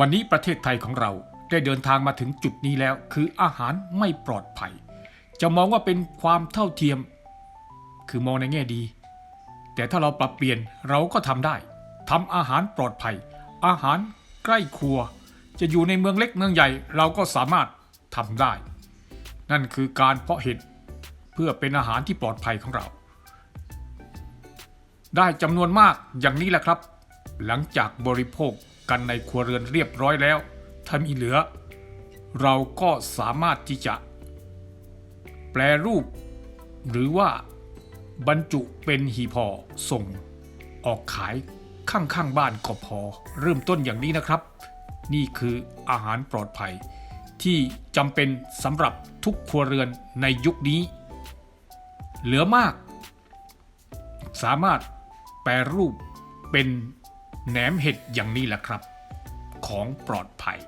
วันนี้ประเทศไทยของเราได้เดินทางมาถึงจุดนี้แล้ว คืออาหารไม่ปลอดภัย จะมองว่าเป็นความเท่าเทียม คือมองในแง่ดี แต่ถ้าเราปรับเปลี่ยนเราก็ทำได้ทำอาหารปลอดภัย อาหารใกล้ครัว จะอยู่ในเมืองเล็กเมืองใหญ่เราก็สามารถทำได้ นั่นคือการเพาะเห็ดเพื่อเป็นอาหารที่ปลอดภัยของเรา ได้จำนวนมากอย่างนี้แหละครับ หลังจากบริโภค กันในครัวเรือนเรียบร้อยแล้ว ถ้ามีเหลือ เราก็สามารถที่จะ แปลรูป หรือว่าบรรจุเป็นหีพอส่ง ออกขายข้างๆบ้านก็พอ เริ่มต้นอย่างนี้นะครับ นี่คืออาหารปลอดภัย ที่จำเป็นสำหรับทุกครัวเรือนในยุคนี้ เหลือมาก สามารถแปรรูปเป็น แหนมเห็ดอย่างนี้แหละครับ ของปลอดภัย